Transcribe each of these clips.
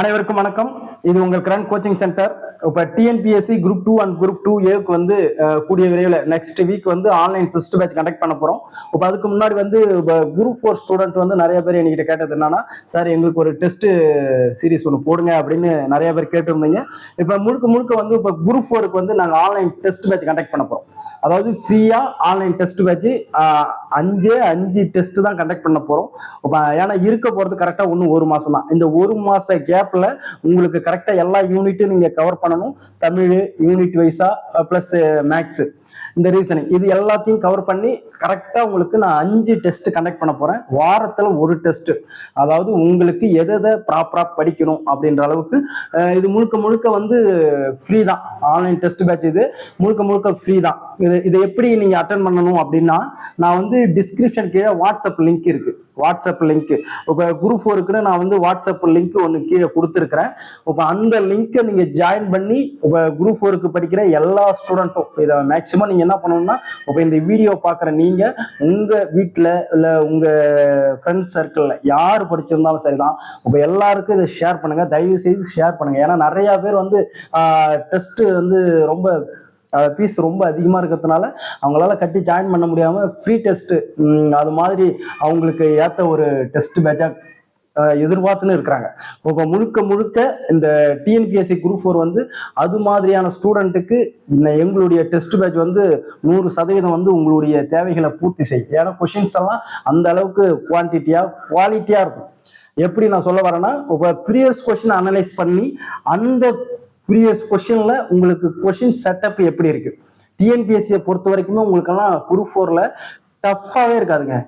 அனைவருக்கும் வணக்கம். இது உங்கள் கிரண்ட் கோச்சிங் சென்டர் இப்போ TNPSC group two and group two ஏக்கு வந்து கூடிய விரைவில் நெக்ஸ்ட் வீக் வந்து ஆன்லைன் டெஸ்ட் பேட்ச் கண்டக்ட் பண்ண போகிறோம் இப்போ அதுக்கு முன்னாடி வந்து குரூப் ஃபோர் ஸ்டூடெண்ட் வந்து நிறைய பேர் என்கிட்ட கேட்டது என்னன்னா சார் எங்களுக்கு ஒரு டெஸ்ட் சீரீஸ் ஒன்று போடுங்க அப்படின்னு நிறைய பேர் கேட்டிருந்தீங்க. இப்போ முழுக்க முழுக்க வந்து இப்போ குரூப் ஃபோருக்கு வந்து நாங்கள் ஆன்லைன் டெஸ்ட் பேட்ச் கண்டக்ட் பண்ண போகிறோம் அதாவது ஃப்ரீயாக ஆன்லைன் டெஸ்ட் பேட்ச் அஞ்சே அஞ்சு டெஸ்ட் தான் கண்டக்ட் பண்ண போகிறோம் ஏன்னா இருக்க போகிறது கரெக்டாக ஒன்று ஒரு மாதம் தான். இந்த ஒரு மாத கேப்பில் உங்களுக்கு கரெக்டாக எல்லா யூனிட்டும் நீங்கள் கவர் பண்ணணும். தமிழ் யூனிட் வைஸா ப்ளஸ் மேக்ஸு இந்த ரீசனிங் இது எல்லாத்தையும் கவர் பண்ணி கரெக்டாக உங்களுக்கு நான் அஞ்சு டெஸ்ட் கண்டக்ட் பண்ண போகிறேன் வாரத்தில் ஒரு டெஸ்ட் அதாவது உங்களுக்கு எதை எதை ப்ராப்பராக படிக்கணும் அப்படின்ற அளவுக்கு இது முழுக்க முழுக்க வந்து ஃப்ரீ தான். ஆன்லைன் டெஸ்ட் பேட்ச் இது முழுக்க முழுக்க ஃப்ரீ தான். இது இதை எப்படி நீங்கள் அட்டன் பண்ணணும் அப்படின்னா நான் வந்து டிஸ்கிரிப்ஷன் கீழே வாட்ஸ்அப் லிங்க் இருக்குது வாட்ஸ்அப் லிங்க். இப்போ குரூப் ஃபோருக்குன்னு நான் வந்து வாட்ஸ்அப் லிங்க் ஒன்று கீழே கொடுத்துருக்குறேன். இப்போ அந்த லிங்க்கை நீங்கள் ஜாயின் பண்ணி இப்போ குரூப் ஃபோருக்கு படிக்கிற எல்லா ஸ்டூடெண்ட்டும் இதை மேக்ஸிமம் நீங்கள் என்ன பண்ணணும்னா இப்போ இந்த வீடியோ பார்க்குற நீங்கள் உங்கள் வீட்டில் இல்லை உங்கள் ஃப்ரெண்ட்ஸ் சர்க்கிளில் யார் படிச்சிருந்தாலும் சரி தான் இப்போ எல்லாருக்கும் இதை ஷேர் பண்ணுங்கள் தயவு செய்து ஷேர் பண்ணுங்கள் ஏன்னா நிறையா பேர் வந்து டெஸ்ட்டு வந்து ரொம்ப ஃபீஸ் ரொம்ப அதிகமாக இருக்கிறதுனால அவங்களால கட்டி ஜாயின் பண்ண முடியாமல் ஃப்ரீ டெஸ்ட்டு அது மாதிரி அவங்களுக்கு ஏற்ற ஒரு டெஸ்ட் பேட்சாக எதிர்பார்த்துன்னு இருக்கிறாங்க. இப்போ முழுக்க முழுக்க இந்த டிஎன்பிஎஸ்சி குரூப் ஃபோர் வந்து அது மாதிரியான ஸ்டூடெண்ட்டுக்கு இந்த எங்களுடைய டெஸ்ட் பேட்ச் வந்து நூறு சதவீதம் வந்து உங்களுடைய தேவைகளை பூர்த்தி செய்யும். ஏன்னா கொஷின்ஸ் எல்லாம் அந்த அளவுக்கு குவான்டிட்டியாக குவாலிட்டியாக இருக்கும். எப்படி நான் சொல்ல வரேன்னா இப்போ ப்ரீவியஸ் கொஷின் அனலைஸ் பண்ணி அந்த ப்ரீவியஸ் கொஷினில் உங்களுக்கு கொஷின் செட்டப் எப்படி இருக்கு? டிஎன்பிஎஸ்சியை பொறுத்த வரைக்குமே உங்களுக்கெல்லாம் குரூப் ஃபோரில் டஃப்பாகவே இருக்காதுங்க.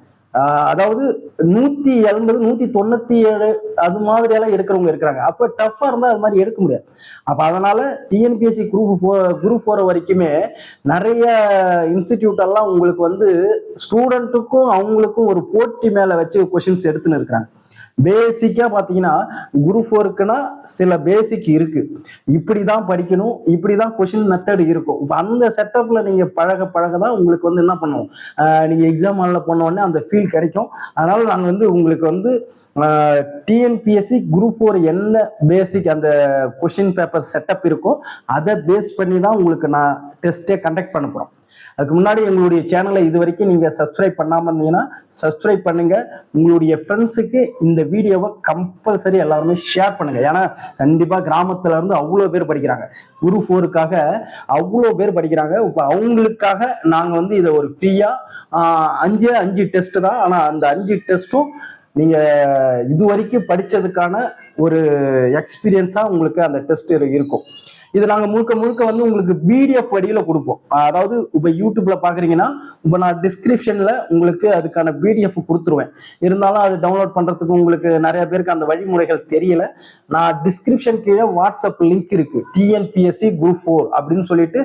அதாவது நூற்றி எண்பது நூற்றி தொண்ணூற்றி ஏழு அது மாதிரியெல்லாம் எடுக்கிறவங்க இருக்கிறாங்க. அப்போ டஃப்பாக இருந்தால் அது மாதிரி எடுக்க முடியாது. அப்போ அதனால் TNPSC group four group four வரைக்குமே நிறைய இன்ஸ்டிடியூட் எல்லாம் உங்களுக்கு வந்து ஸ்டூடெண்ட்டுக்கும் அவங்களுக்கும் ஒரு போட்டி மேலே வச்சு கொஷின்ஸ் எடுத்துன்னு இருக்கிறாங்க. பேசிக்காக பார்த்தீங்கன்னா குரூப் ஃபோருக்குன்னா சில பேசிக் இருக்கு. இப்படி தான் படிக்கணும் இப்படி தான் கொஷின் மெத்தட் இருக்கும். இப்போ அந்த செட்டப்பில் நீங்கள் பழக பழக தான் உங்களுக்கு வந்து என்ன பண்ணுவோம் நீங்கள் எக்ஸாம் ஹாலில் போன உடனே அந்த ஃபீல் கிடைக்கும். அதனால் நாங்கள் வந்து உங்களுக்கு வந்து டிஎன்பிஎஸ்சி குரூப் ஃபோர் என்ன பேசிக் அந்த கொஷின் பேப்பர் செட்டப் இருக்கோ அதை பேஸ் பண்ணி தான் உங்களுக்கு நான் டெஸ்ட்டே கண்டக்ட் பண்ண போகிறோம் அதுக்கு முன்னாடி எங்களுடைய சேனலை இது வரைக்கும் நீங்கள் சப்ஸ்கிரைப் பண்ணாமல் இருந்தீங்கன்னா சப்ஸ்கிரைப் பண்ணுங்க. உங்களுடைய ஃப்ரெண்ட்ஸுக்கு இந்த வீடியோவை கம்பல்சரி எல்லாருமே ஷேர் பண்ணுங்க. ஏன்னா கண்டிப்பாக கிராமத்துல இருந்து அவ்வளோ பேர் படிக்கிறாங்க. குரு ஃபோருக்காக அவ்வளோ பேர் படிக்கிறாங்க. இப்போ அவங்களுக்காக நாங்கள் வந்து இதை ஒரு ஃப்ரீயாக அஞ்சு அஞ்சு டெஸ்ட் தான். ஆனால் அந்த அஞ்சு டெஸ்ட்டும் நீங்கள் இது வரைக்கும் படித்ததுக்கான ஒரு எக்ஸ்பீரியன்ஸாக உங்களுக்கு அந்த டெஸ்ட் இருக்கும். இது நாங்கள் முழுக்க முழுக்க வந்து உங்களுக்கு பிடிஎஃப் வடிவில் கொடுப்போம். அதாவது இப்ப யூடியூப்ல பார்க்குறீங்கன்னா இப்போ நான் டிஸ்கிரிப்ஷன்ல உங்களுக்கு அதுக்கான பிடிஎஃப் கொடுத்துருவேன். இருந்தாலும் அது டவுன்லோட் பண்ணுறதுக்கு உங்களுக்கு நிறைய பேருக்கு அந்த வழிமுறைகள் தெரியல. நான் டிஸ்கிரிப்ஷன் கீழே வாட்ஸ்அப் லிங்க் இருக்கு. டிஎன்பிஎஸ்சி குரூப் ஃபோர் அப்படின்னு சொல்லிட்டு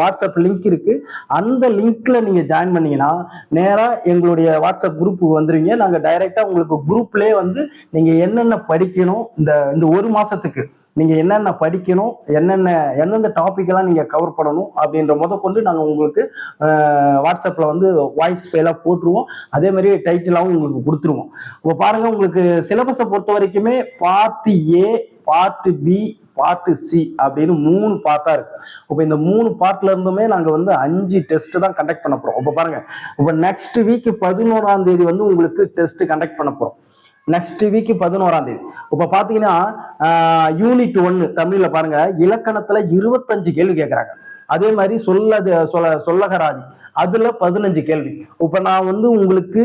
வாட்ஸ்அப் லிங்க் இருக்கு. அந்த லிங்க்ல நீங்க ஜாயின் பண்ணீங்கன்னா நேராக எங்களுடைய வாட்ஸ்அப் குரூப்புக்கு வந்துருவீங்க. நாங்கள் டைரக்டா உங்களுக்கு குரூப்லேயே வந்து நீங்க என்னென்ன படிக்கணும் இந்த இந்த ஒரு மாசத்துக்கு நீங்க என்னென்ன படிக்கணும் என்னென்ன எந்தெந்த டாபிக் எல்லாம் நீங்க கவர் பண்ணணும் அப்படின்ற முத கொண்டு நாங்க உங்களுக்கு வாட்ஸ்அப்பில் வாட்ஸ்அப்ல வந்து வாய்ஸ் ஃபைலாக போட்டுருவோம். அதே மாதிரி டைட்டிலாகவும் உங்களுக்கு கொடுத்துருவோம். இப்போ பாருங்க உங்களுக்கு சிலபஸை பொறுத்த வரைக்குமே part A part B part C அப்படின்னு மூணு பார்ட்டா இருக்கு. இப்போ இந்த மூணு பார்ட்ல இருந்துமே நாங்க வந்து அஞ்சு டெஸ்ட் தான் கண்டக்ட் பண்ண போறோம். இப்போ பாருங்க இப்போ நெக்ஸ்ட் வீக் பதினோராம் தேதி வந்து உங்களுக்கு டெஸ்ட் கண்டக்ட் பண்ண போறோம். நெக்ஸ்ட் வீக் பதினோராம் தேதி. இப்போ பார்த்தீங்கன்னா யூனிட் ஒன்று தமிழில் பாருங்க இலக்கணத்தில் இருபத்தஞ்சு கேள்வி கேட்குறாங்க அதே மாதிரி சொல்லது சொல்ல சொல்லகராதி அதுல பதினஞ்சு கேள்வி. இப்போ நான் வந்து உங்களுக்கு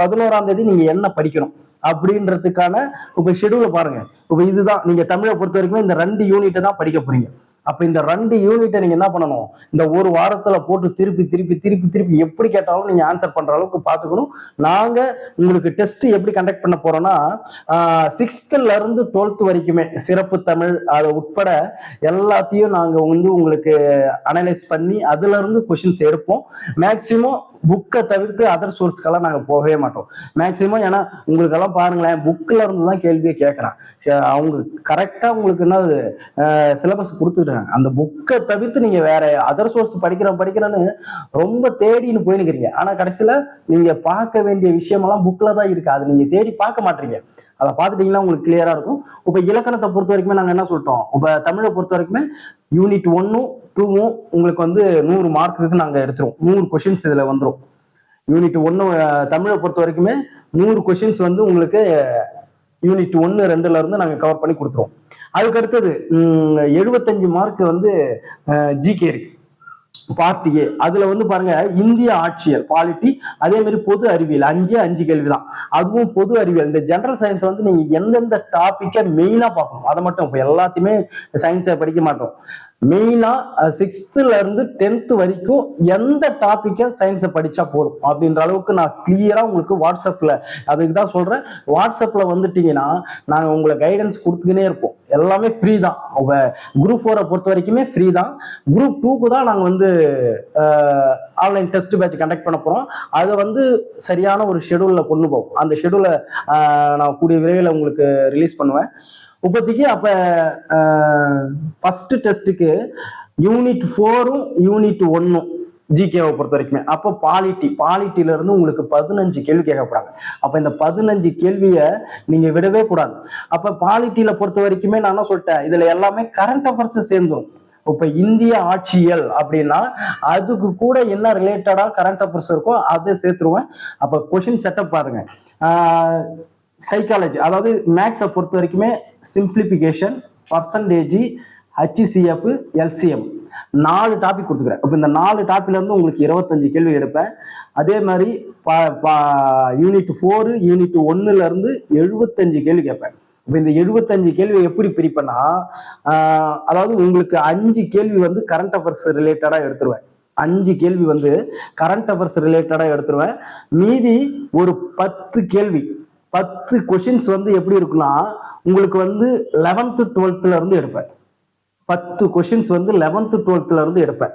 பதினோராம் தேதி நீங்க என்ன படிக்கணும் அப்படின்றதுக்கான இப்போ ஷெடியூல பாருங்க. இப்போ இதுதான் நீங்க தமிழை பொறுத்த வரைக்கும் இந்த ரெண்டு யூனிட்டை தான் படிக்க போறீங்க. அப்ப இந்த ரெண்டு யூனிட்டை நீங்க என்ன பண்ணணும்? இந்த ஒரு வாரத்துல போட்டு திருப்பி திருப்பி திருப்பி திருப்பி எப்படி கேட்டாலும் நீங்க ஆன்சர் பண்ற அளவுக்கு பாத்துக்கணும். நாங்க உங்களுக்கு டெஸ்ட் எப்படி கண்டக்ட் பண்ண போறோம்னா சிக்ஸ்த்ல இருந்து டுவெல்த் வரைக்குமே சிறப்பு தமிழ் அதை உட்பட எல்லாத்தையும் நாங்க வந்து உங்களுக்கு அனலைஸ் பண்ணி அதுல இருந்து கொஷின்ஸ் எடுப்போம். மேக்சிமம் புக்கை தவிர்த்து அதர் சோர்ஸ்க்கெல்லாம் நாங்கள் போகவே மாட்டோம். மேக்சிமம் ஏன்னா உங்களுக்கெல்லாம் பாருங்களேன் புக்கில் இருந்து தான் கேள்வியை கேட்குறான் அவங்க கரெக்டாக உங்களுக்கு என்னது சிலபஸ் கொடுத்துட்டு கொடுத்துருக்காங்க அந்த புக்கை தவிர்த்து நீங்க வேற அதர் சோர்ஸ் படிக்கிறேன் படிக்கிறேன்னு ரொம்ப தேடின்னு போயினுக்கிறீங்க. ஆனா கடைசியில நீங்க பார்க்க வேண்டிய விஷயமெல்லாம் புக்ல தான் இருக்கு. அது நீங்க தேடி பார்க்க மாட்டீங்க. அதை பார்த்துட்டீங்கன்னா உங்களுக்கு கிளியரா இருக்கும். இப்ப இலக்கணத்தை பொறுத்த வரைக்குமே நாங்க என்ன சொல்லிட்டோம்? இப்ப தமிழை பொறுத்த வரைக்குமே யூனிட் ஒன்னும் டூவும் உங்களுக்கு வந்து நூறு மார்க்குக்கு நாங்க எடுத்துருவோம். நூறு கொஷின்ஸ் இதுல வந்துடும் யூனிட் ஒன்று தமிழை பொறுத்த வரைக்குமே நூறு கொஷின்ஸ் வந்து உங்களுக்கு யூனிட் ஒன்று ரெண்டுல இருந்து நாங்கள் கவர் பண்ணி கொடுத்துருவோம். அதுக்கு அடுத்தது ம், 75 மார்க் வந்து ஜிகே இருக்கு. பார்த்தியே ஏ அதுல வந்து பாருங்க இந்திய ஆட்சியல் பாலிட்டி அதே மாதிரி பொது அறிவியல். அஞ்சே அஞ்சு கேள்விதான். அதுவும் பொது அறிவியல். இந்த ஜெனரல் சயின்ஸ் வந்து நீங்க எந்தெந்த டாபிக்கை மெயினா பார்க்கணும். அதை மட்டும் இப்போ எல்லாத்தையுமே சயின்ஸை படிக்க மாட்டோம். மெயினா சிக்ஸ்த்துலேருந்து இருந்து டென்த் வரைக்கும் எந்த டாபிக்கை சயின்ஸை படிச்சா போதும்? அப்படின்ற அளவுக்கு நான் கிளியரா உங்களுக்கு வாட்ஸ்அப்ல அதுக்கு தான் சொல்றேன். வாட்ஸ்அப்ல வந்துட்டீங்கன்னா நாங்கள் உங்களை கைடன்ஸ் கொடுத்துக்கினே இருப்போம். எல்லாமே ஃப்ரீ தான். குரூப் ஃபோரை பொறுத்த வரைக்குமே ஃப்ரீ தான். குரூப் டூக்கு தான் நாங்கள் வந்து ஆன்லைன் டெஸ்ட் பேட்ச் கண்டக்ட் பண்ண போகிறோம் அதை வந்து சரியான ஒரு ஷெடியூலில் கொண்டு போவோம். அந்த ஷெடியூலை நான் கூடிய விரைவில் உங்களுக்கு ரிலீஸ் பண்ணுவேன். இப்போதைக்கு அப்போ ஃபஸ்ட்டு டெஸ்ட்டுக்கு யூனிட் ஃபோரும் யூனிட் ஒன்றும் ஜிகேவை பொறுத்த வரைக்குமே. அப்போ பாலிட்டி பாலிட்டியிலேருந்து உங்களுக்கு பதினஞ்சு கேள்வி கேட்க அப்போ இந்த பதினஞ்சு கேள்வியை நீங்க விடவே கூடாது. அப்போ பாலிட்டியில பொறுத்த வரைக்குமே நான் என்ன சொல்லிட்டேன்? இதுல எல்லாமே கரண்ட் அஃபேர்ஸ் சேர்ந்துடும் இப்ப இந்திய ஆட்சியல் அப்படின்னா அதுக்கு கூட என்ன ரிலேட்டடா கரண்ட் அஃபேர்ஸ் இருக்கோ அதை சேர்த்துருவேன். அப்ப கொஷின் செட்டப் பாருங்க. சைக்காலஜி அதாவது மேக்ஸை பொறுத்த வரைக்குமே சிம்பிளிஃபிகேஷன் பர்சன்டேஜ் ஹச்சிசிஎஃப் எல்சிஎம் நாலு டாபிக் கொடுத்துக்கிறேன். இப்போ இந்த நாலு டாபிக்ல இருந்து உங்களுக்கு இருபத்தஞ்சு கேள்வி எடுப்பேன். அதே மாதிரி யூனிட் ஃபோரு யூனிட் ஒன்றுலேருந்து எழுபத்தஞ்சு கேள்வி கேட்பேன். இப்போ இந்த எழுபத்தஞ்சு கேள்வி எப்படி பிரிப்பேன்னா அதாவது உங்களுக்கு அஞ்சு கேள்வி வந்து கரண்ட் அஃபேர்ஸ் ரிலேட்டடாக எடுத்துருவேன். அஞ்சு கேள்வி வந்து கரண்ட் அஃபேர்ஸ் ரிலேட்டடாக எடுத்துருவேன். மீதி ஒரு பத்து கேள்வி பத்து கொஷின்ஸ் வந்து எப்படி இருக்குன்னா உங்களுக்கு வந்து லெவன்த்து டுவெல்த்தில் இருந்து எடுப்பேன். பத்து கொஷின்ஸ் வந்து லெவன்த்து டுவெல்த்தில் இருந்து எடுப்பேன்.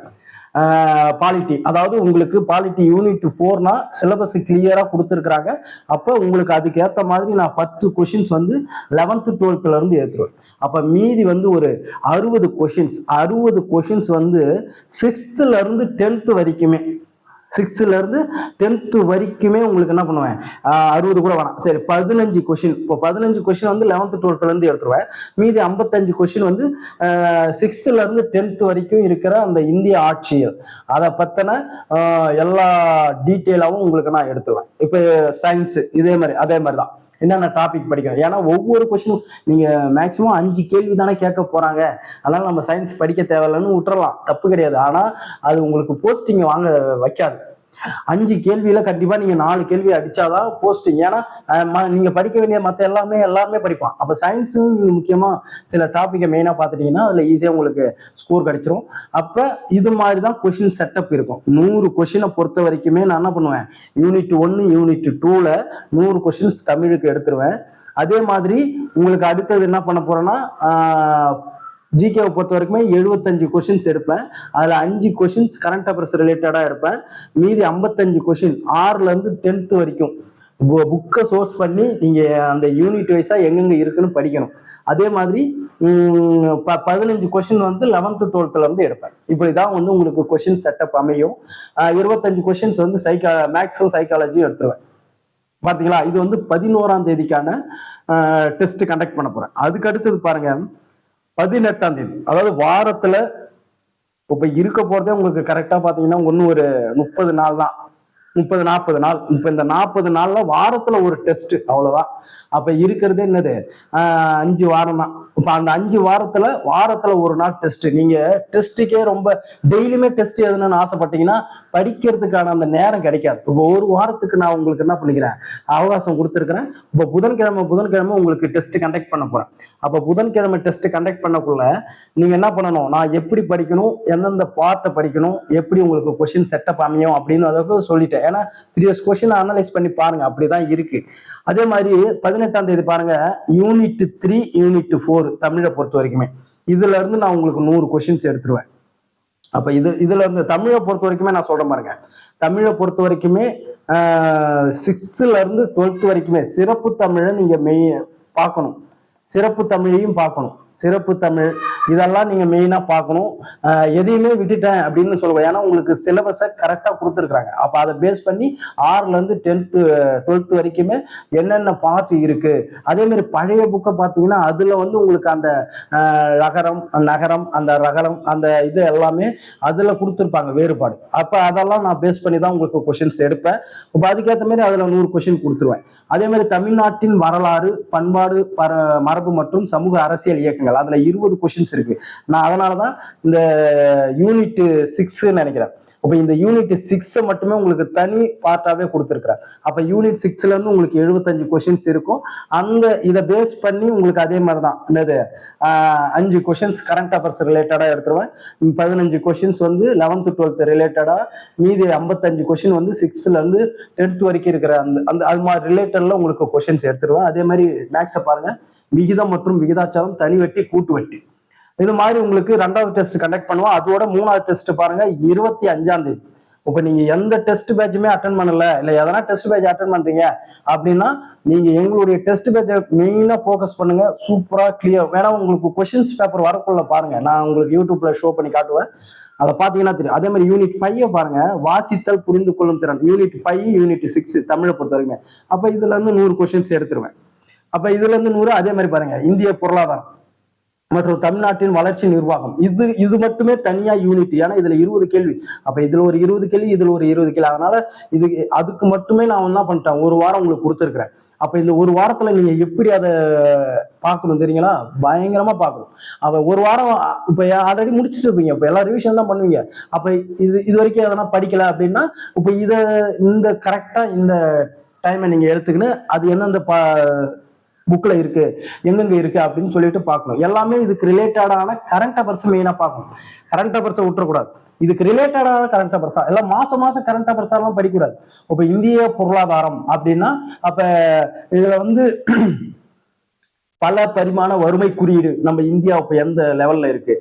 பாலிட்டி அதாவது உங்களுக்கு பாலிட்டி யூனிட் ஃபோர்னா சிலபஸ் கிளியராக கொடுத்துருக்குறாங்க. அப்போ உங்களுக்கு அதுக்கு ஏற்ற மாதிரி நான் பத்து கொஷின்ஸ் வந்து லெவன்த்து டுவெல்த்தில் இருந்து ஏற்றுருவேன் அப்போ மீதி வந்து ஒரு அறுபது கொஷின்ஸ் அறுபது கொஷின்ஸ் வந்து சிக்ஸ்த்துலேருந்து டென்த்து வரைக்குமே சிக்ஸ்த்துலேருந்து டென்த்து வரைக்குமே உங்களுக்கு என்ன பண்ணுவேன்? அறுபது கூட வேணாம். சரி பதினஞ்சு கொஷின் இப்போ பதினஞ்சு கொஷின் வந்து லெவன்த்து டுவெல்த்துலேருந்து எடுத்துருவேன். மீதி ஐம்பத்தஞ்சு கொஷின் வந்து சிக்ஸ்த்துலேருந்து டென்த்து வரைக்கும் இருக்கிற அந்த இந்திய ஆட்சியல் அதை பற்றின எல்லா டீட்டெயிலாகவும் உங்களுக்கு நான் எடுத்துருவேன். இப்போ சயின்ஸ் இதே மாதிரி அதே மாதிரி தான். என்னென்ன டாபிக் படிக்கணும்? ஏன்னா ஒவ்வொரு கொஸ்டினும் நீங்கள் மேக்ஸிமம் அஞ்சு கேள்வி தானே கேட்க போகிறாங்க அதனால் நம்ம சயின்ஸ் படிக்க தேவையில்லைன்னு விட்டுறலாம். தப்பு கிடையாது. ஆனால் அது உங்களுக்கு போஸ்டிங் வாங்க வைக்காது. அஞ்சு கேள்வியில கண்டிப்பா நீங்க நாலு கேள்வி அடிச்சாதான் போஸ்டிங். ஏன்னா ம- நீங்க படிக்க வேண்டிய மத்த எல்லாமே எல்லாருமே படிப்பான். அப்ப சயின்ஸும் நீங்க முக்கியமா சில டாபிக்கை மெயினா பாத்துட்டீங்கன்னா அதுல ஈஸியா உங்களுக்கு ஸ்கோர் கிடைச்சிரும். அப்ப இது மாதிரி தான் கொஷின் செட்டப் இருக்கும். நூறு கொஷினை பொறுத்த வரைக்குமே நான் என்ன பண்ணுவேன்? யூனிட் ஒன்னு யூனிட் டூல நூறு கொஷின்ஸ் தமிழுக்கு எடுத்துருவேன். அதே மாதிரி உங்களுக்கு அடுத்தது என்ன பண்ண போறேன்னா ஜிகேவை பொறுத்த வரைக்குமே எழுபத்தஞ்சு கொஷின்ஸ் எடுப்பேன். அதில் அஞ்சு கொஷின்ஸ் கரண்ட் அஃபேர்ஸ் ரிலேட்டடாக எடுப்பேன். மீதி ஐம்பத்தஞ்சு கொஷின் ஆறுலேருந்து டென்த்து வரைக்கும் புக்கை சோர்ஸ் பண்ணி நீங்கள் அந்த யூனிட் வைஸாக எங்கெங்கே இருக்குன்னு படிக்கணும். அதே மாதிரி ப பதினஞ்சு கொஷின் வந்து லெவன்த்து டுவெல்த்துலேருந்து எடுப்பேன். இப்படி தான் வந்து உங்களுக்கு கொஷின் செட்டப் அமையும். இருபத்தஞ்சு கொஷின்ஸ் வந்து சைக்கா மேக்ஸும் சைக்காலஜியும் எடுத்துருவேன். பார்த்தீங்களா இது வந்து பதினோராம் தேதிக்கான டெஸ்ட் கண்டக்ட் பண்ண போகிறேன் அதுக்கு அடுத்தது பாருங்கள் பதினெட்டாம் தேதி. அதாவது வாரத்துல இப்ப இருக்க போறதே உங்களுக்கு கரெக்டா பாத்தீங்கன்னா ஒன்னும் ஒரு முப்பது நாள் தான் முப்பது நாற்பது நாள். இப்போ இந்த நாற்பது நாளில் வாரத்தில் ஒரு டெஸ்ட் அவ்வளோதான் அப்போ இருக்கிறது என்னது? அஞ்சு வாரம் தான். இப்போ அந்த அஞ்சு வாரத்தில் வாரத்தில் ஒரு நாள் டெஸ்ட்டு நீங்கள் டெஸ்ட்டுக்கே ரொம்ப டெய்லியுமே டெஸ்ட் எதுன்னு ஆசைப்பட்டீங்கன்னா படிக்கிறதுக்கான அந்த நேரம் கிடைக்காது. இப்போ ஒரு வாரத்துக்கு நான் உங்களுக்கு என்ன பண்ணிக்கிறேன்? அவகாசம் கொடுத்துருக்குறேன். இப்போ புதன்கிழமை புதன்கிழமை உங்களுக்கு டெஸ்ட் கண்டக்ட் பண்ண போகிறேன் அப்போ புதன்கிழமை டெஸ்ட் கண்டக்ட் பண்ணக்குள்ள நீங்கள் என்ன பண்ணணும்? நான் எப்படி படிக்கணும்? எந்தெந்த பார்ட்டை படிக்கணும்? எப்படி உங்களுக்கு கொஷின் செட்டப் அமையும்? அப்படின்னு அதை சொல்லிட்டேன். ஏன்னா த்ரீ கொஷின் அனலைஸ் பண்ணி பாருங்க அப்படிதான் இருக்கு. அதே மாதிரி பதினெட்டாம் தேதி பாருங்க யூனிட் த்ரீ யூனிட் ஃபோர் தமிழை பொறுத்த வரைக்குமே. இதுல இருந்து நான் உங்களுக்கு நூறு கொஷின்ஸ் எடுத்துருவேன். அப்ப இது இதுல இருந்து தமிழை பொறுத்த வரைக்குமே நான் சொல்றேன் பாருங்க. தமிழை பொறுத்த வரைக்குமே சிக்ஸ்த்ல இருந்து டுவெல்த் வரைக்குமே சிறப்பு தமிழை நீங்க மெய் பார்க்கணும். சிறப்பு தமிழையும் பார்க்கணும். சிறப்பு தமிழ் இதெல்லாம் நீங்க மெயினா பார்க்கணும். எதையுமே விட்டுட்டேன் அப்படின்னு சொல்லுவேன் ஏன்னா உங்களுக்கு சிலபஸை கரெக்டா கொடுத்துருக்காங்க அப்ப அதை பேஸ் பண்ணி ஆறுல இருந்து டென்த்து டுவெல்த் வரைக்குமே என்னென்ன பார்த்து இருக்கு? அதே மாதிரி பழைய புக்கை பார்த்தீங்கன்னா அதுல வந்து உங்களுக்கு அந்த ரகரம் நகரம் அந்த ரகரம் அந்த இது எல்லாமே அதுல கொடுத்துருப்பாங்க வேறுபாடு. அப்ப அதெல்லாம் நான் பேஸ் பண்ணி தான் உங்களுக்கு கொஷின்ஸ் எடுப்பேன். இப்போ அதுக்கேற்ற மாதிரி அதுல நூறு கொஷின் கொடுத்துருவேன். அதே மாதிரி தமிழ்நாட்டின் வரலாறு பண்பாடு பர மரபு மற்றும் சமூக அரசியல் இயக்கங்கள். அதுல இருபது கொஷின்ஸ் இருக்கு. நான் அதனாலதான் இந்த யூனிட் சிக்ஸ் நினைக்கிறேன். இப்போ இந்த யூனிட் சிக்ஸை மட்டுமே உங்களுக்கு தனி பார்ட்டாவே கொடுத்துருக்குறேன். அப்போ யூனிட் சிக்ஸ்ல இருந்து உங்களுக்கு எழுபத்தஞ்சு கொஷின்ஸ் இருக்கும். அந்த இதை பேஸ் பண்ணி உங்களுக்கு அதே மாதிரி தான் என்னது அஞ்சு கொஷின்ஸ் கரண்ட் அஃபேர்ஸ் ரிலேட்டடாக எடுத்துருவேன். பதினஞ்சு கொஷின்ஸ் வந்து லெவன்த்து டுவெல்த் ரிலேட்டடாக மீதி ஐம்பத்தஞ்சு கொஷின் வந்து சிக்ஸ்த்ல இருந்து டென்த் வரைக்கும் இருக்கிற அந்த அந்த அது மாதிரி ரிலேட்டட்ல உங்களுக்கு கொஷின்ஸ் எடுத்துருவேன். அதே மாதிரி மேக்ஸை பாருங்க. விகிதம் மற்றும் விகிதாச்சாரம் தனி வட்டி கூட்டு வட்டி. இது மாதிரி உங்களுக்கு ரெண்டாவது டெஸ்ட் கண்டக்ட் பண்ணுவோம். அதோட மூணாவது டெஸ்ட் பாருங்க இருபத்தி அஞ்சாம் தேதி. இப்போ நீங்க எந்த டெஸ்ட் பேட்சுமே அட்டன் பண்ணல இல்ல எதனா டெஸ்ட் பேட்ச் அட்டன் பண்றீங்க அப்படின்னா நீங்க எங்களுடைய டெஸ்ட் பேட்சை மெயினா ஃபோக்கஸ் பண்ணுங்க. சூப்பரா கிளியர் வேணா உங்களுக்கு கொஷின்ஸ் பேப்பர் வரக்குள்ள பாருங்க. நான் உங்களுக்கு யூடியூப்ல ஷோ பண்ணி காட்டுவேன். அதை பார்த்தீங்கன்னா தெரியும். அதே மாதிரி யூனிட் ஃபைவ் பாருங்க. வாசித்தல் புரிந்து கொள்ளும் திறன். யூனிட் ஃபைவ் யூனிட் சிக்ஸ் தமிழை பொறுத்த வரைக்கும் அப்ப இதுல இருந்து நூறு கொஷின்ஸ் எடுத்துருவேன். அப்ப இதுல இருந்து நூறு அதே மாதிரி பாருங்க. இந்திய பொருளாதாரம் மற்றும் தமிழ்நாட்டின் வளர்ச்சி நிர்வாகம். இது இது மட்டுமே தனியா யூனிட் ஏன்னா இதுல இருபது கேள்வி. அப்ப இதுல ஒரு இருபது கேள்வி இதுல ஒரு இருபது கேள்வி. அதனால இது அதுக்கு மட்டுமே நான் என்ன பண்ணிட்டேன்? ஒரு வாரம் உங்களுக்கு கொடுத்துருக்குறேன். அப்ப இந்த ஒரு வாரத்துல நீங்க எப்படி அதை பார்க்கணும் தெரியுங்களா? பயங்கரமா பார்க்கணும். அப்ப ஒரு வாரம் இப்ப ஆல்ரெடி முடிச்சுட்டு இருப்பீங்க. இப்ப எல்லா ரிவிஷன் தான் பண்ணுவீங்க. அப்ப இது இது வரைக்கும் எதனா படிக்கல அப்படின்னா இப்ப இத இந்த கரெக்டா இந்த டைமை நீங்க எடுத்துக்கின்னு அது எந்தெந்த ப புக்ல இருக்கு எங்கெங்க இருக்கு அப்படின்னு சொல்லிட்டு பார்க்கணும். எல்லாமே இதுக்கு ரிலேட்டடான கரண்ட் அஃபேர்ஸ் மெயினா பார்க்கணும். கரண்ட் அஃபேர்ஸை விட்டுறக்கூடாது. இதுக்கு ரிலேட்டடான கரண்ட் அஃபேர்ஸா எல்லாம் மாசம் மாசம் கரண்ட் அஃபேர்ஸ் எல்லாம் படிக்கக்கூடாது. இப்ப இந்திய பொருளாதாரம் அப்படின்னா அப்ப இதுல வந்து பல பரிமாண வறுமை குறியீடு நம்ம இந்தியா இப்போ எந்த லெவல்ல இருக்கு?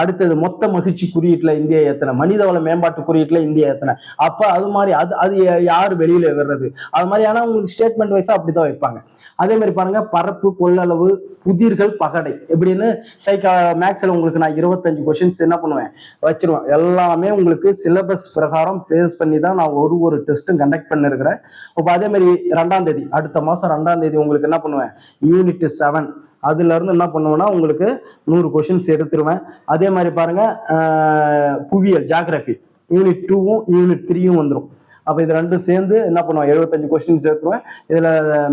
அடுத்தது மொத்த மகிழ்ச்சி குறியீட்டில் இந்தியா எத்தனை மனிதவள மேம்பாட்டு குறியீட்டில் இந்தியா எத்தனை அப்போ அது மாதிரி அது அது யார் வெளியில வர்றது அது மாதிரி உங்களுக்கு ஸ்டேட்மெண்ட் வைச்சால் அப்படி தான் வைப்பாங்க. அதே மாதிரி பாருங்க பரப்பு கொள்ளளவு புதிர்கள் பகடை எப்படின்னு சைக்கா மேக்ஸில் உங்களுக்கு நான் இருபத்தஞ்சு கொஷின்ஸ் என்ன பண்ணுவேன்? வச்சிருவேன். எல்லாமே உங்களுக்கு சிலபஸ் பிரகாரம் பேஸ் பண்ணி தான் நான் ஒரு ஒரு டெஸ்ட்டும் கண்டக்ட் பண்ணிருக்கிறேன். இப்போ அதே மாதிரி ரெண்டாம் தேதி அடுத்த மாதம் ரெண்டாம் தேதி உங்களுக்கு என்ன பண்ணுவேன்? யூனிட் செவன் அதுல இருந்து என்ன பண்ணுவேன்னா உங்களுக்கு நூறு கொஷின்ஸ் எடுத்துருவேன். அதே மாதிரி பாருங்க புவியியல் ஜாகிரபி யூனிட் டூவும் யூனிட் த்ரீயும் வந்துடும் அப்போ இது ரெண்டும் சேர்ந்து என்ன பண்ணுவோம் எழுபத்தஞ்சு கொஸ்டின் சேர்த்துருவேன் இதுல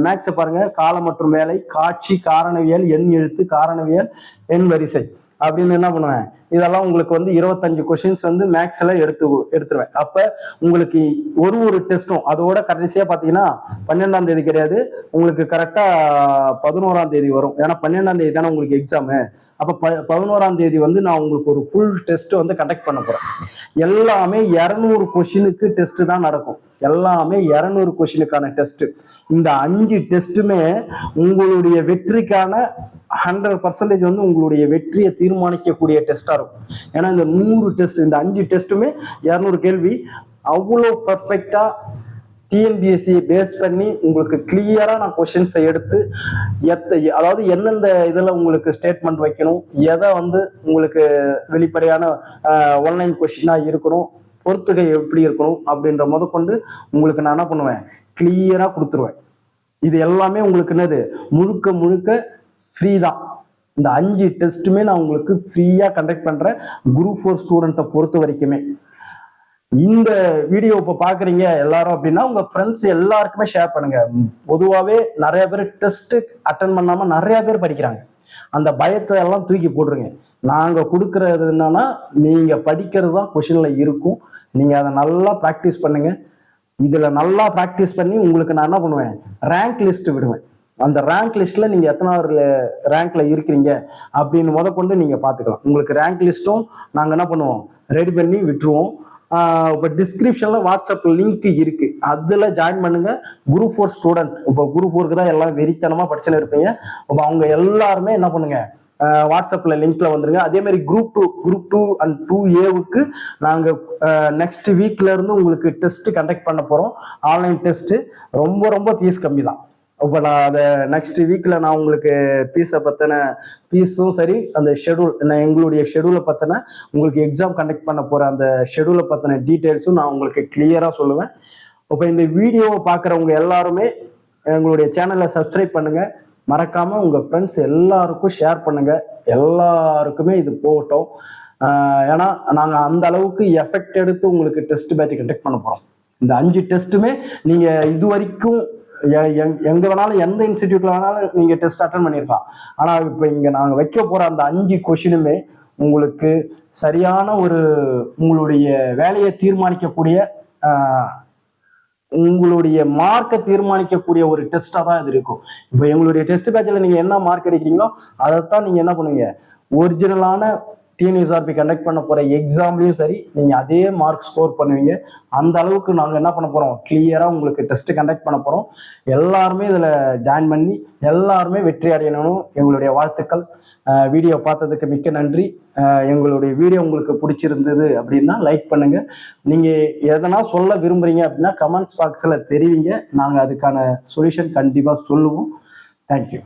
மேக்ஸை பாருங்க காலம் மற்றும் வேலை காட்சி காரணவியல் எண் எழுத்து காரணவியல் எண் வரிசை. அப்படின்னு என்ன பண்ணுவேன் இதெல்லாம் உங்களுக்கு வந்து இருபத்தஞ்சு கொஷின்ஸ் வந்து மேக்ஸில் எடுத்து எடுத்துருவேன். அப்ப உங்களுக்கு ஒரு ஒரு டெஸ்ட்டும் அதோட கடைசியா பாத்தீங்கன்னா பன்னெண்டாம் தேதி கிடையாது. உங்களுக்கு கரெக்டா பதினோராம் தேதி வரும். ஏன்னா பன்னெண்டாம் தேதி தானே உங்களுக்கு எக்ஸாமு அப்ப ப பதினோராம் தேதி வந்து நான் உங்களுக்கு ஒரு ஃபுல் டெஸ்ட் வந்து கண்டக்ட் பண்ண போறேன். எல்லாமே இரநூறு கொஷினுக்கு டெஸ்ட் தான் நடக்கும். எல்லாமே இரநூறு கொஷினுக்கான டெஸ்ட் இந்த அஞ்சு டெஸ்ட்டுமே உங்களுடைய வெற்றிக்கான ஹண்ட்ரட் பர்சன்டேஜ் வந்து உங்களுடைய வெற்றியை தீர்மானிக்கக்கூடிய டெஸ்டா இருக்கும் ஏன்னா இந்த நூறு டெஸ்ட் இந்த அஞ்சு டெஸ்ட்டுமே இரநூறு கேள்வி. அவ்வளோ பர்ஃபெக்டாக டிஎன்பிஎஸ்சி பேஸ் பண்ணி உங்களுக்கு கிளியராக நான் கொஷின்ஸை எடுத்து எத்த அதாவது எந்தெந்த இதில் உங்களுக்கு ஸ்டேட்மெண்ட் வைக்கணும் எதை வந்து உங்களுக்கு வெளிப்படையான ஆன்லைன் கொஷினாக இருக்கணும் பொறுத்துகை எப்படி இருக்கணும் அப்படின்ற முதற்கொண்டு உங்களுக்கு நான் என்ன பண்ணுவேன்? கிளியராக கொடுத்துருவேன். இது எல்லாமே உங்களுக்கு என்னது? முழுக்க முழுக்க ஃப்ரீ தான். இந்த அஞ்சு டெஸ்ட்டுமே நான் உங்களுக்கு ஃப்ரீயாக கண்டக்ட் பண்ணுறேன் குரூப் ஃபோர் ஸ்டூடெண்ட்டை பொறுத்த வரைக்குமே. இந்த வீடியோ இப்போ பார்க்குறீங்க எல்லாரும் அப்படின்னா உங்கள் ஃப்ரெண்ட்ஸ் எல்லாருக்குமே ஷேர் பண்ணுங்க. பொதுவாகவே நிறைய பேர் டெஸ்ட்டு அட்டன் பண்ணாமல் நிறைய பேர் படிக்கிறாங்க. அந்த பயத்தை எல்லாம் தூக்கி போட்டுருங்க. நாங்கள் கொடுக்கறது என்னன்னா நீங்கள் படிக்கிறது தான் கொஷினில் இருக்கும். நீங்கள் அதை நல்லா ப்ராக்டிஸ் பண்ணுங்க. இதில் நல்லா ப்ராக்டிஸ் பண்ணி உங்களுக்கு நான் என்ன பண்ணுவேன்? ரேங்க் லிஸ்ட் விடுவேன். அந்த ரேங்க் லிஸ்ட்ல நீங்க எத்தனாவது ரேங்க்ல இருக்கிறீங்க அப்படின்னு முத கொண்டு நீங்க பாத்துக்கலாம். உங்களுக்கு ரேங்க் லிஸ்ட்டும் நாங்க என்ன பண்ணுவோம்? ரெடி பண்ணி விட்டுருவோம். இப்போ டிஸ்கிரிப்ஷன்ல வாட்ஸ்அப் லிங்க் இருக்கு. அதுல ஜாயின் பண்ணுங்க. குரூப் ஃபோர் ஸ்டூடெண்ட் இப்போ குரூப் ஃபோருக்கு தான் எல்லாம் வெறித்தனமா படிச்சுன்னு இருப்பீங்க. இப்போ அவங்க எல்லாருமே என்ன பண்ணுங்க? வாட்ஸ்அப்பில் லிங்க்ல வந்துருங்க. அதே மாதிரி group two group two and two ஏவுக்கு நாங்கள் நெக்ஸ்ட் வீக்ல இருந்து உங்களுக்கு டெஸ்ட் கண்டக்ட் பண்ண போகிறோம் ஆன்லைன் டெஸ்ட் ரொம்ப ரொம்ப ஃபீஸ் கம்மி தான் இப்போ நான் அதை நெக்ஸ்ட் வீக்கில் நான் உங்களுக்கு பீஸை பற்றின பீஸும் சரி அந்த ஷெடியூல் நான் எங்களுடைய ஷெடியூலை பற்றின உங்களுக்கு எக்ஸாம் கண்டக்ட் பண்ண போகிற அந்த ஷெடியூலை பற்றின டீட்டெயில்ஸும் நான் உங்களுக்கு கிளியராக சொல்லுவேன். இப்போ இந்த வீடியோவை பார்க்குறவங்க எல்லாருமே எங்களுடைய சேனலை சப்ஸ்கிரைப் பண்ணுங்கள் மறக்காமல் உங்கள் ஃப்ரெண்ட்ஸ் எல்லாருக்கும் ஷேர் பண்ணுங்கள் எல்லாருக்குமே இது போகட்டும். ஏன்னா நாங்கள் அந்த அளவுக்கு எஃபெக்ட் எடுத்து உங்களுக்கு டெஸ்ட் பேட்ச் கண்டக்ட் பண்ண போகிறோம் இந்த அஞ்சு டெஸ்ட்டுமே நீங்கள் இது வரைக்கும் எங்க வேணாலும் எந்த இன்ஸ்டிடியூட்ல வேணாலும் நீங்க டெஸ்ட் அட்டன் பண்ணிருக்கலாம். ஆனா இப்போ இங்க நாங்க வைக்க போற அந்த அஞ்சு கொஷினுமே உங்களுக்கு சரியான ஒரு உங்களுடைய வேலையை தீர்மானிக்கக்கூடிய உங்களுடைய மார்க்கை தீர்மானிக்கக்கூடிய ஒரு டெஸ்ட்டாக தான் இது இருக்கும். இப்போ எங்களுடைய டெஸ்ட் பேட்சில் நீங்கள் என்ன மார்க் எடுக்கிறீங்களோ அதைத்தான் நீங்கள் என்ன பண்ணுவீங்க? ஒரிஜினலான டிஎன்யூஎஸ்ஆர்பி கண்டக்ட் பண்ண போகிற எக்ஸாம்லேயும் சரி நீங்கள் அதே மார்க் ஸ்கோர் பண்ணுவீங்க. அந்த அளவுக்கு நாங்கள் என்ன பண்ண போகிறோம் கிளியராக உங்களுக்கு டெஸ்ட் கண்டக்ட் பண்ண போகிறோம் எல்லாருமே இதில் ஜாயின் பண்ணி எல்லாருமே வெற்றி அடையணும் எங்களுடைய வாழ்த்துக்கள். வீடியோ பார்த்ததுக்கு மிக்க நன்றி. எங்களுடைய வீடியோ உங்களுக்கு பிடிச்சிருந்தது அப்படின்னா லைக் பண்ணுங்க. நீங்க எதனா சொல்ல விரும்புறீங்க அப்படின்னா கமெண்ட்ஸ் பாக்ஸில் தெரிவிங்க. நாங்கள் அதுக்கான சொல்யூஷன் கண்டிப்பாக சொல்லுவோம். தேங்க்யூ